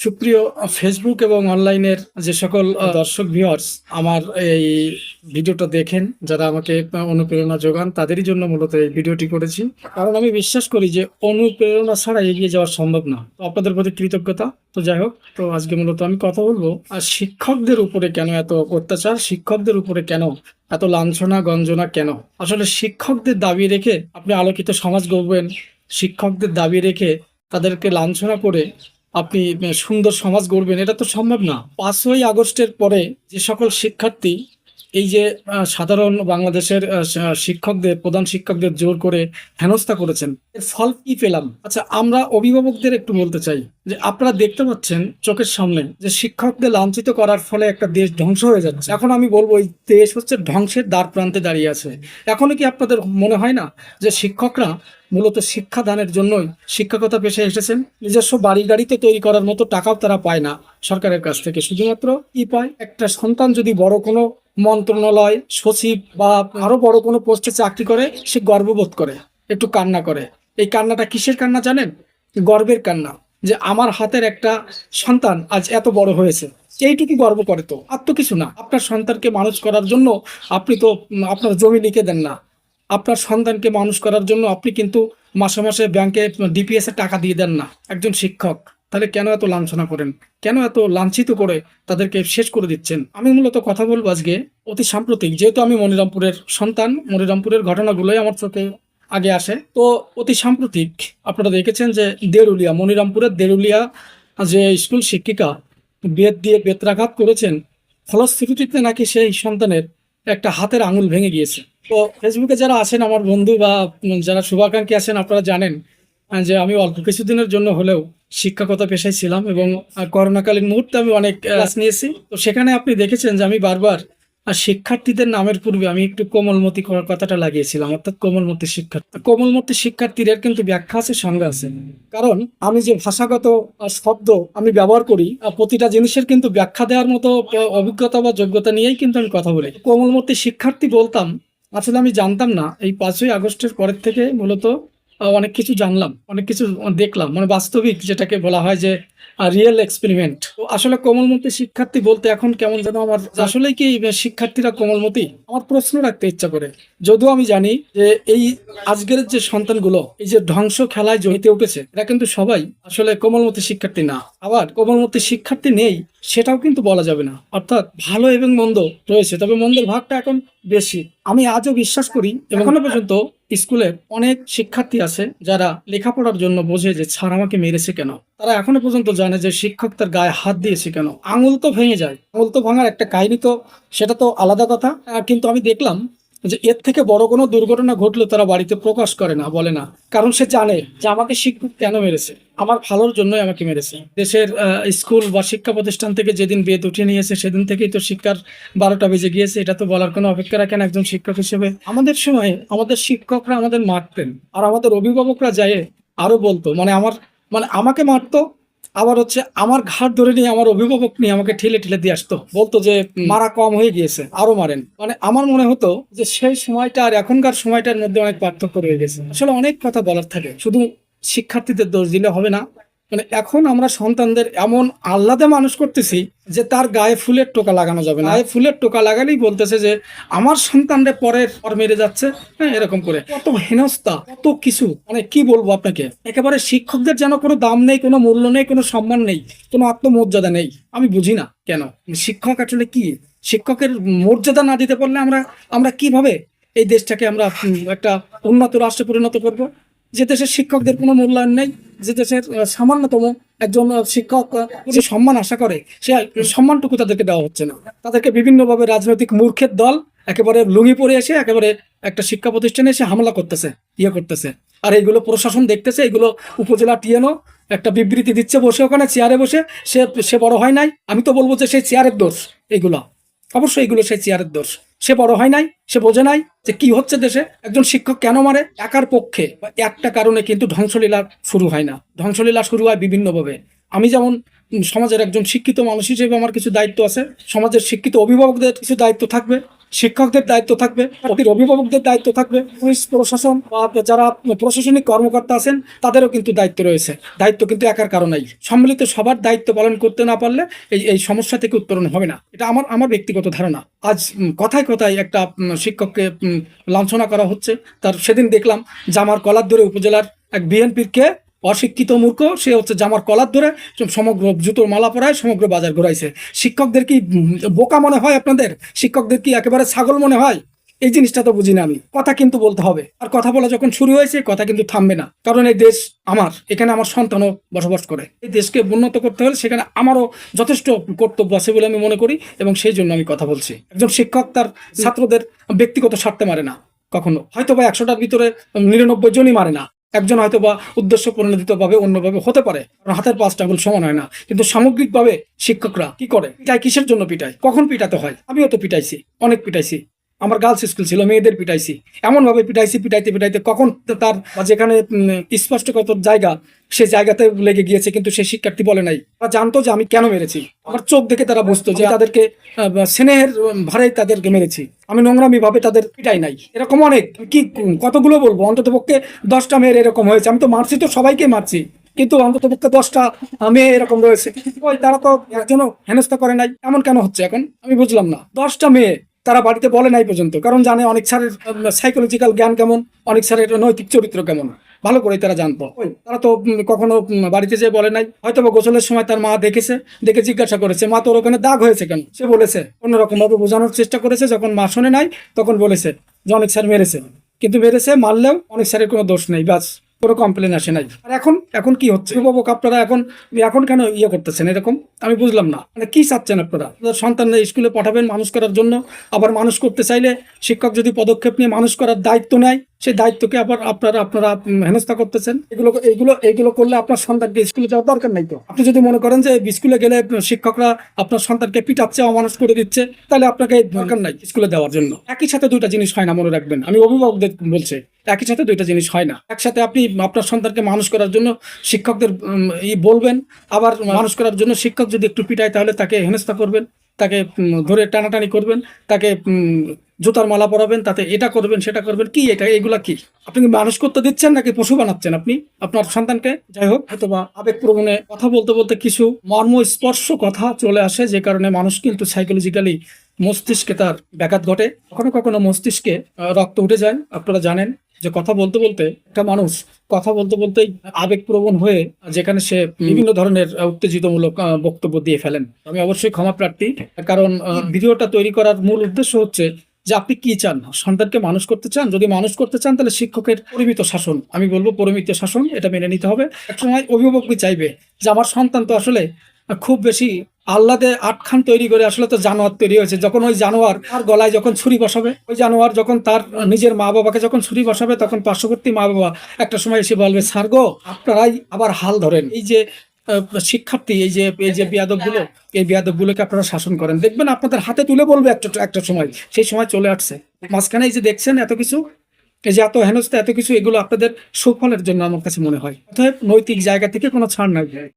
সুপ্রিয় ফেসবুক এবং অনলাইনের যে সকল দর্শক ভিউয়ার্স আমার এই ভিডিওটা দেখেন, যারা আমাকে অনুপ্রেরণা যোগান, তাদেরই জন্য মূলত এই ভিডিওটি করেছি। কারণ আমি বিশ্বাস করি যে অনুপ্রেরণা ছাড়া এগিয়ে যাওয়া সম্ভব না। তো আপনাদের প্রতি কৃতজ্ঞতা। তো যাই হোক, তো আজকে মূলত আমি কথা বলব, আর শিক্ষকদের উপরে কেন এত অত্যাচার? শিক্ষকদের উপরে কেন এত লাঞ্ছনা, গঞ্জনা কেন? আসলে শিক্ষকদের দাবি রেখে আপনি আলোকিত সমাজ গড়বেন। শিক্ষকদের দাবি রেখে তাদেরকে লাঞ্ছনা করে আপনি সুন্দর সমাজ গড়বেন, এটা তো সম্ভব না। পাঁচই আগস্টের পরে যে সকল শিক্ষার্থী, এই যে সাধারণ বাংলাদেশের শিক্ষকদের, প্রধান শিক্ষকদের জোর করে হেনস্থা করেছেন, এর ফল কি পেলাম? আচ্ছা আমরা অভিভাবকদের একটু বলতে চাই, যে আপনারা দেখতে পাচ্ছেন চোখের সামনে যে শিক্ষকদের লাঞ্ছিত করার ফলে একটা দেশ ধ্বংস হয়ে যাচ্ছে। এখন আমি বলব, এই দেশ হচ্ছে ধ্বংসের দ্বার প্রান্তে দাঁড়িয়ে আছে। এখনও কি আপনাদের মনে হয় না যে শিক্ষকরা মূলত শিক্ষাদানের জন্যই শিক্ষকতা পেশায় এসেছেন। নিজস্ব বাড়ি গাড়িতে তৈরি করার মতো টাকাও তারা পায় না সরকারের কাছ থেকে। শুধুমাত্র কি পায় একটা সন্তান যদি বড় কোনো মন্ত্রণালয়, সচিব বা আরও বড় কোনো পোস্টে চাকরি করে, সে গর্ববোধ করে, একটু কান্না করে। এই কান্নাটা কিসের কান্না জানেন? গর্বের কান্না যে আমার হাতের একটা সন্তান আজ এত বড় হয়েছে। এইটুকু গর্ব করে তো, আর তো কিছু না। আপনার সন্তানকে মানুষ করার জন্য আপনি তো আপনার জমি লিখে দেন না। আপনার সন্তানকে মানুষ করার জন্য আপনি কিন্তু মাসে মাসে ব্যাংকে ডিপিএস টাকা দিয়ে দেন না। একজন শিক্ষক, তাহলে কেন এত লাঞ্ছনা করেন? কেন এত লাঞ্ছিত করে তাদেরকে শেষ করে দিচ্ছেন? আমি মূলত কথা বলব আজকে অতি সাম্প্রতিক, যেহেতু আমি মনিরামপুরের সন্তান, মনিরামপুরের ঘটনাগুলোই আমার চোখে আগে আসে। তো অতি সাম্প্রতিক আপনারা দেখেছেন যে দেরুলিয়া মনিরামপুরের দেরুলিয়া যে স্কুল শিক্ষিকা বেদ দিয়ে বেত্রাঘাত করেছেন, ফলশ্রুতিতে নাকি সেই সন্তানের একটা হাতের আঙুল ভেঙে গিয়েছে। তো ফেসবুকে যারা আছেন আমার বন্ধু বা যারা শুভাকাঙ্ক্ষী আছেন আপনারা জানেন যে আমি অল্প কিছুদিনের জন্য হলেও শিক্ষকতা পেশায় ছিলাম এবং করোনাকালীন মুহূর্তে আমি অনেক ক্লাস নিয়েছি। তো সেখানে আপনি দেখেছেন যে আমি বারবার আর শিক্ষার্থীদের নামের পূর্বে আমি একটু কোমলমতি করার কথাটা লাগিয়েছিলাম অর্থাৎ কোমলমতি শিক্ষার্থী। কোমলমতি শিক্ষার্থীদের কিন্তু ব্যাখ্যা আছে সংজ্ঞা আছে। কারণ আমি যে ভাষাগত শব্দ আমি ব্যবহার করি প্রতিটা জিনিসের কিন্তু ব্যাখ্যা দেওয়ার মতো অভিজ্ঞতা বা যোগ্যতা নিয়েই কিন্তু আমি কথা বলি। কোমলমতি শিক্ষার্থী বলতাম আসলে আমি জানতাম না। এই পাঁচই আগস্টের পরের থেকে মূলত অনেক কিছু জানলাম, অনেক কিছু দেখলাম। মানে বাস্তবিক যেটাকে বলা হয় যে রিয়েল এক্সপেরিমেন্ট আসলে কোমলমতি শিক্ষার্থী বলতে এখন কেমন যেন আমার আসলেই কি শিক্ষার্থীরা কোমলমতি? আমার প্রশ্ন রাখতে ইচ্ছা করে। যদিও আমি জানি যে, এই আজকের যে সন্তানগুলো, এই যে ধ্বংস খেলায় জড়িতে উঠেছে, এরা কিন্তু সবাই আসলে কোমলমতি শিক্ষার্থী না। আবার কোমলমতি শিক্ষার্থী নেই, সেটাও কিন্তু বলা যাবে না। অর্থাৎ ভালো এবং মন্দ রয়েছে, তবে মন্দের ভাগটা এখন বেশি। আমি আজও বিশ্বাস করি, এখনও পর্যন্ত স্কুলে অনেক শিক্ষার্থী আছে যারা লেখাপড়ার জন্য বোঝে যে, ছাড় আমাকে মেরেছে কেন? তারা এখনও পর্যন্ত জানে যে শিক্ষক তার গায়ে হাত দিয়েছে কেন? আঙুল তো ভেঙে যায়। আঙুল তো ভাঙার একটা কাহিনী তো, সেটা তো আলাদা কথা। কিন্তু আমি দেখলাম যে এর থেকে বড় কোনো দুর্ঘটনা ঘটলে তারা বাড়িতে প্রকাশ করে না, বলে না। কারণ সে জানে যে আমাকে শিক্ষক কেন মেরেছে। আমার ভালোর জন্যই আমাকে মেরেছে। দেশের স্কুল বা শিক্ষা প্রতিষ্ঠান থেকে যেদিন বেদ উঠিয়ে নিয়েছে, সেদিন থেকেই তো শিক্ষার বারোটা বেজে গিয়েছে। এটা তো বলার কোনো অপেক্ষা রাখেন একজন শিক্ষক হিসেবে। আমাদের সময় আমাদের শিক্ষকরা আমাদের মারতেন। আর আমাদের অভিভাবকরা যায় আরও বলতো মানে আমার মানে আমাকে মারতো আবার হচ্ছে আমার ঘাট ধরে নিয়ে আমার অভিভাবক নিয়ে আমাকে ঠেলে ঠেলে দিয়ে আসতো। বলতো যে মারা কম হয়ে গিয়েছে আরও মারেন। মানে আমার মনে হতো যে সেই সময়টা আর এখনকার সময়টার মধ্যে অনেক পার্থক্য রয়ে গেছে। আসলে অনেক কথা বলার থাকে। শুধু শিক্ষার্থীদের দোষ দিলে হবে না মানে এখন আমরা সন্তানদের এমন আহ্লাদে মানুষ করতেছি যে তার গায়ে ফুলের টোকা লাগানো যাবে না। ফুলের টোকা লাগালেই বলতেছে যে আমার সন্তানদের পরের পর মেরে যাচ্ছে। হ্যাঁ এরকম করে। কত হেনস্থা, কত কিছু। মানে কি বলব আপনাকে? একেবারে শিক্ষকদের যেন কোনো দাম নেই, কোনো মূল্য নেই, কোনো সম্মান নেই, কোনো আত্মমর্যাদা নেই, আমি বুঝি না কেন? শিক্ষক আসলে কি? শিক্ষকের মর্যাদা না দিতে পারলে আমরা আমরা কীভাবে এই দেশটাকে আমরা একটা উন্নত রাষ্ট্রে পরিণত করব? যে দেশের শিক্ষকদের কোনো মূল্যায়ন নেই, যে দেশের সামান্যতম একজন শিক্ষক যে সম্মান আশা করে, সে সম্মানটুকু তাদেরকে দেওয়া হচ্ছে না। তাদেরকে বিভিন্নভাবে রাজনৈতিক মূর্খের দল, একেবারে লুঙ্গি পরে এসে, একেবারে একটা শিক্ষা প্রতিষ্ঠানে এসে হামলা করতেছে ইয়ে করতেছে। আর এইগুলো প্রশাসন দেখতেছে এগুলো উপজেলা টিএনও একটা বিবৃতি দিচ্ছে, বসে ওখানে চেয়ারে বসে, সে সে বড় হয় নাই। আমি তো বলব যে সেই চেয়ারের দোষ, এইগুলো। অবশ্যই এগুলো সেই চেয়ারের দোষ। সে বড় হয় নাই, সে বোঝে নাই যে কি হচ্ছে দেশে। একজন শিক্ষক কেন মারে? একার পক্ষে বা একটা কারণে কিন্তু ধ্বংসলীলা শুরু হয় না। ধ্বংসলীলা শুরু হয় বিভিন্নভাবে। আমি যেমন সমাজের একজন শিক্ষিত মানুষ হিসেবে আমার কিছু দায়িত্ব আছে। সমাজের শিক্ষিত অভিভাবকদের কিছু দায়িত্ব থাকবে। শিক্ষকদের দায়িত্ব থাকবে অভিভাবকদের দায়িত্ব থাকবে, পুলিশ, প্রশাসন বা যারা প্রশাসনিক কর্মকর্তা আছেন, তাদেরও কিন্তু দায়িত্ব রয়েছে। দায়িত্ব কিন্তু একার কারণেই। সম্মিলিত সবার দায়িত্ব পালন করতে না পারলে এই এই সমস্যা থেকে উত্তরণ হবে না। এটা আমার আমার ব্যক্তিগত ধারণা। আজ কথায় কথায় একটা শিক্ষককে লাঞ্ছনা করা হচ্ছে। তার সেদিন দেখলাম জামার কলার ধরে উপজেলার এক বিএনপির কে অশিক্ষিত মূর্খ, সে হচ্ছে জামার কলার ধরে সমগ্র জুতোর মালা পরায় সমগ্র বাজার ঘুরাইছে। শিক্ষকদের কি বোকা মনে হয় আপনাদের? শিক্ষকদের কি একেবারে ছাগল মনে হয়? এই জিনিসটা তো বুঝি না আমি। কথা কিন্তু বলতে হবে। আর কথা বলা যখন শুরু হয়েছে, কথা কিন্তু থামবে না। কারণ এই দেশ আমার, এখানে আমার সন্তানও বসবাস করে। এই দেশকে উন্নত করতে হলে সেখানে আমারও যথেষ্ট কর্তব্য আছে বলে আমি মনে করি এবং সেই জন্য আমি কথা বলছি। একজন শিক্ষক তার ছাত্রদের ব্যক্তিগত স্বার্থে মারে না, কখনো। হয়তো বা একশোটার ভিতরে নিরানব্বই জনই মারে না। একজন হয়তো বা উদ্দেশ্য পরিণতিত ভাবে অন্যভাবে হতে পারে হাতের পাঁচটা আঙুল সমান হয় না। কিন্তু সামগ্রিকভাবে শিক্ষকরা কি করে? পিটায় কিসের জন্য পিটায়? কখন পিটাতে হয়? আমিও তো পিটাইছি, অনেক পিটাইছি। আমার গার্লস স্কুল ছিল, মেয়েদের পিটাইছি। এমন ভাবে পিটাইছি, পিটাইতে পিটাইতে কখন তার যেখানে স্পষ্টগত জায়গা, সে জায়গাতে লেগে গিয়েছে, কিন্তু সে শিক্ষার্থী বলে নাই। তারা জানতো যে আমি কেন মেরেছি। আমার চোখ দেখে তারা বুঝতো যে তাদেরকে স্নেহের ভারে তাদেরকে মেরেছি। আমি নোংরামি ভাবে তাদের পিটাই নাই। এরকম অনেক। কি কতগুলো বলব? অন্তত পক্ষে দশটা মেয়ের এরকম হয়েছে। আমি তো মারছি, তো সবাইকে মারছি। কিন্তু অন্তত পক্ষে দশটা মেয়ে এরকম রয়েছে। ওই তারা তো একজনও হেনস্থা করে নাই। এমন কেন হচ্ছে এখন? আমি বুঝলাম না। দশটা মেয়ে তারা বাড়িতে বলে নাই পর্যন্ত কারণ জানে অনেক স্যারের সাইকোলজিক্যাল জ্ঞান কেমন অনেক স্যারের নৈতিক চরিত্র কেমন ভালো করে তারা জানতো। তারা তো কখনো বাড়িতে যেয়ে বলে নাই হয়তো বা গোসলের সময় তার মা দেখেছে দেখে জিজ্ঞাসা করেছে মা তোর ওখানে দাগ হয়েছে কেন? সে বলেছে অন্যরকম ভাবে বোঝানোর চেষ্টা করেছে যখন মা শোনে নাই তখন বলেছে যে অনেক স্যার মেরেছে। কিন্তু মেরেছে মারলেও অনেক স্যারের কোনো দোষ নেই বাস কোনো কমপ্লেন আসে নাই। আর এখন এখন কি হচ্ছে? অভিভাবক আপনারা এখন এখন কেন ইয়ে করতেছেন এরকম? আমি বুঝলাম না। মানে কি চাচ্ছেন আপনারা? সন্তান স্কুলে পাঠাবেন মানুষ করার জন্য, আবার মানুষ করতে চাইলে শিক্ষক যদি পদক্ষেপ নিয়ে মানুষ করার দায়িত্ব নেয়, সেই দায়িত্বকে আবার আপনারা আপনারা হেনস্থা করতেছেন। এগুলো এগুলো এগুলো করলে আপনার সন্তানকে স্কুলে যাওয়ার দরকার নাই তো। আপনি যদি মনে করেন যে স্কুলে গেলে শিক্ষকরা আপনার সন্তানকে পিটাচ্ছে, অমানুষ করে দিচ্ছে, তাহলে আপনাকে দরকার নাই স্কুলে দেওয়ার জন্য। একই সাথে দুইটা জিনিস হয় না, মনে রাখবেন। আমি অভিভাবকদের বলছি একই সাথে দুইটা জিনিস হয় না। একসাথে আপনি আপনার সন্তানকে মানুষ করার জন্য শিক্ষকদের ই বলবেন আবার মানুষ করার জন্য শিক্ষক যদি একটু পিটায় তাহলে তাকে হেনস্থা করবেন তাকে ধরে টানাটানি করবেন তাকে জুতার মালা পরাবেন তাতে এটা করবেন সেটা করবেন কি এটা এগুলা কি? আপনি কি মানুষ করতে দিচ্ছেন নাকি পশু বানাচ্ছেন আপনি? আপনার সন্তানকে যাই হোক অথবা আবেগ প্রবণে কথা বলতে বলতে কিছু মর্ম স্পর্শ কথা চলে আসে যে কারণে মানুষ কিন্তু সাইকোলজিক্যালি মস্তিষ্কে তার ব্যাঘাত ঘটে। কখনো কখনো মস্তিষ্কে রক্ত উঠে যায় আপনারা জানেন। যে কথা বলতে বলতে একটা মানুষ কথা বলতে বলতেই আবেগপ্রবণ হয়ে যেখানে সে বিভিন্ন ধরনের উত্তেজিতমূলক বক্তব্য দিয়ে ফেলেন। আমি অবশ্যই ক্ষমা প্রার্থী কারণ ভিডিওটা তৈরি করার মূল উদ্দেশ্য হচ্ছে যে আপনি কি চান? সন্তানকে মানুষ করতে চান? যদি মানুষ করতে চান তাহলে শিক্ষকের পরিমিত শাসন। আমি বলব পরিমিত শাসন এটা মেনে নিতে হবে। একসময় অভিভাবকই চাইবে যে আমার সন্তান তো আসলে খুব বেশি আহ্লাদে আটখান তৈরি করে আসলে তো জানোয়ার তৈরি হয়েছে। যখন ওই জানোয়ার তার গলায় যখন ছুরি বসাবে, ওই জানোয়ার যখন তার নিজের মা বাবাকে যখন ছুরি বসাবে, তখন পার্শ্ববর্তী মা বাবা একটা সময় এসে বলবে, স্যার গো, আপনারাই আবার হাল ধরেন। এই যে শিক্ষার্থী, এই যে এই যে বিয়াদবগুলো এই বিয়াদব গুলোকে আপনারা শাসন করেন। দেখবেন আপনাদের হাতে তুলে বলবে একটা একটা সময়। সেই সময় চলে আসছে। মাঝখানে এই যে দেখছেন এত কিছু, এই যে এত হেনস্থা, এত কিছু, এগুলো আপনাদের সুফলের জন্য আমার কাছে মনে হয়। অতএব নৈতিক জায়গা থেকে কোনো ছাড় নাই।